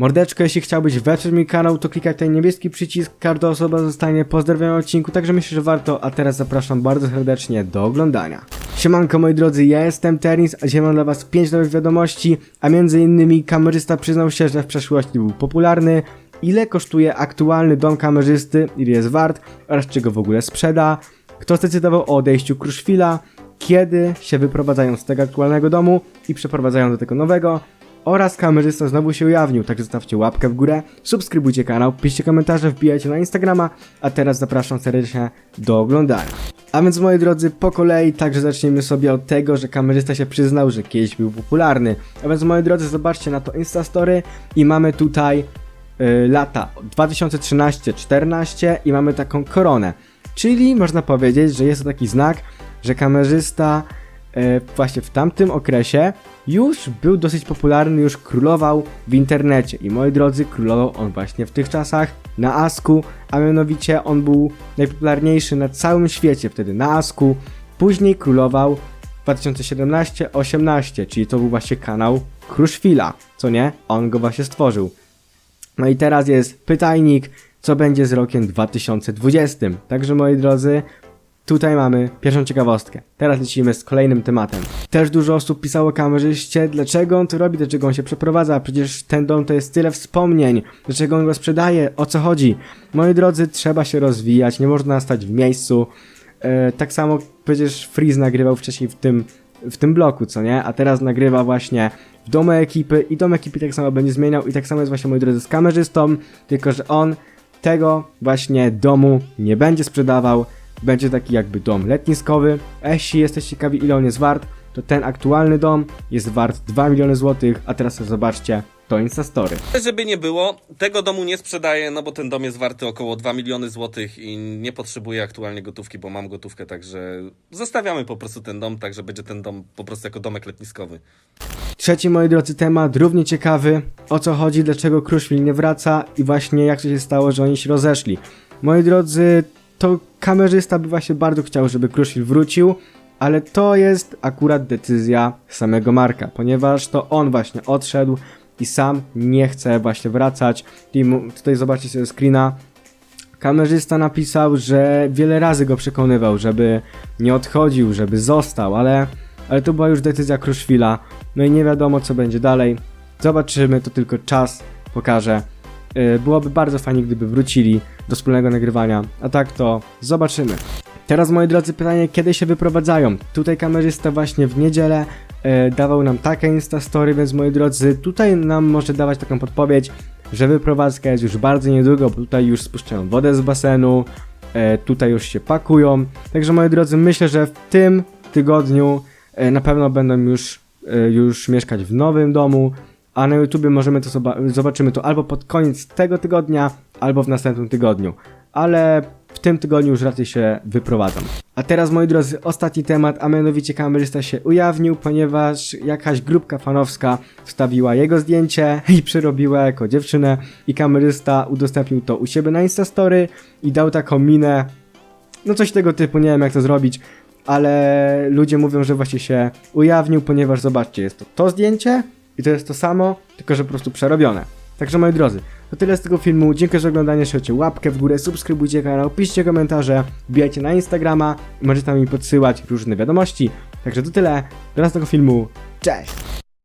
Mordeczko, jeśli chciałbyś wesprzeć mój kanał, to klikaj ten niebieski przycisk, każda osoba zostanie pozdrowiona odcinku, także myślę, że warto, a teraz zapraszam bardzo serdecznie do oglądania. Siemanko moi drodzy, ja jestem Ternis, a dzisiaj mam dla was 5 nowych wiadomości, a między innymi kamerzysta przyznał się, że w przeszłości był popularny, ile kosztuje aktualny dom kamerzysty, ile jest wart oraz czego w ogóle sprzeda, kto zdecydował o odejściu Kruszwila, kiedy się wyprowadzają z tego aktualnego domu i przeprowadzają do tego nowego, oraz kamerzysta znowu się ujawnił, także zostawcie łapkę w górę, subskrybujcie kanał, piszcie komentarze, wbijajcie na Instagrama, a teraz zapraszam serdecznie do oglądania. A więc moi drodzy, po kolei także zaczniemy sobie od tego, że kamerzysta się przyznał, że kiedyś był popularny. A więc moi drodzy, zobaczcie na to Instastory i mamy tutaj y, lata 2013-14 i mamy taką koronę. Czyli można powiedzieć, że jest to taki znak, że kamerzysta właśnie w tamtym okresie już był dosyć popularny, już królował w internecie. I moi drodzy, królował on właśnie w tych czasach na Asku, a mianowicie on był najpopularniejszy na całym świecie wtedy na Asku. Później królował w 2017-18, czyli to był właśnie kanał Kruszwila, co nie? On go właśnie stworzył. No i teraz jest pytajnik, co będzie z rokiem 2020. Także moi drodzy, tutaj mamy pierwszą ciekawostkę. Teraz lecimy z kolejnym tematem. Też dużo osób pisało kamerzyście, dlaczego on to robi, dlaczego on się przeprowadza, przecież ten dom to jest tyle wspomnień, dlaczego on go sprzedaje, o co chodzi. Moi drodzy, trzeba się rozwijać, nie można stać w miejscu. E, tak samo przecież Freeze nagrywał wcześniej w tym, w tym bloku, co nie? A teraz nagrywa właśnie w domu ekipy i dom ekipy tak samo będzie zmieniał i tak samo jest właśnie moi drodzy z kamerzystą, tylko że on tego właśnie domu nie będzie sprzedawał, będzie taki jakby dom letniskowy, a jeśli jesteście ciekawi ile on jest wart, to ten aktualny dom jest wart 2 miliony złotych, a teraz zobaczcie to Instastory. Żeby nie było, tego domu nie sprzedaję, no bo ten dom jest warty około 2 miliony złotych i nie potrzebuję aktualnie gotówki, bo mam gotówkę, także zostawiamy po prostu ten dom, także będzie ten dom po prostu jako domek letniskowy. Trzeci, moi drodzy, temat równie ciekawy. O co chodzi, dlaczego Kruszwil nie wraca i właśnie jak to się stało, że oni się rozeszli. Moi drodzy, to kamerzysta by właśnie bardzo chciał, żeby Kruszwil wrócił, ale to jest akurat decyzja samego Marka, ponieważ to on właśnie odszedł i sam nie chce właśnie wracać. I tutaj zobaczcie sobie screena. Kamerzysta napisał, że wiele razy go przekonywał, żeby nie odchodził, żeby został, ale, ale to była już decyzja Kruszwila. No i nie wiadomo co będzie dalej. Zobaczymy, to tylko czas pokaże. Yy, Byłoby bardzo fajnie, gdyby wrócili do wspólnego nagrywania, a tak to zobaczymy. Teraz moi drodzy pytanie, kiedy się wyprowadzają? Tutaj kamerzysta właśnie w niedzielę e, dawał nam takie instastory, więc moi drodzy, tutaj nam może dawać taką podpowiedź, że wyprowadzka jest już bardzo niedługo, bo tutaj już spuszczają wodę z basenu, e, tutaj już się pakują. Także moi drodzy, myślę, że w tym tygodniu e, na pewno będą już, e, już mieszkać w nowym domu, a na YouTubie możemy to zoba- zobaczymy to albo pod koniec tego tygodnia, albo w następnym tygodniu. Ale w tym tygodniu już raczej się wyprowadzam. A teraz moi drodzy, ostatni temat, a mianowicie kamerzysta się ujawnił, ponieważ jakaś grupka fanowska wstawiła jego zdjęcie i przerobiła jako dziewczynę i kamerzysta udostępnił to u siebie na Instastory i dał taką minę, no coś tego typu, nie wiem jak to zrobić, ale ludzie mówią, że właśnie się ujawnił, ponieważ zobaczcie, jest to to zdjęcie i to jest to samo, tylko że po prostu przerobione. Także moi drodzy, to tyle z tego filmu. Dziękuję za oglądanie, trzymajcie łapkę w górę, subskrybujcie kanał, piszcie komentarze, wbijajcie na Instagrama i możecie tam mi podsyłać różne wiadomości. Także to tyle, do następnego filmu, cześć!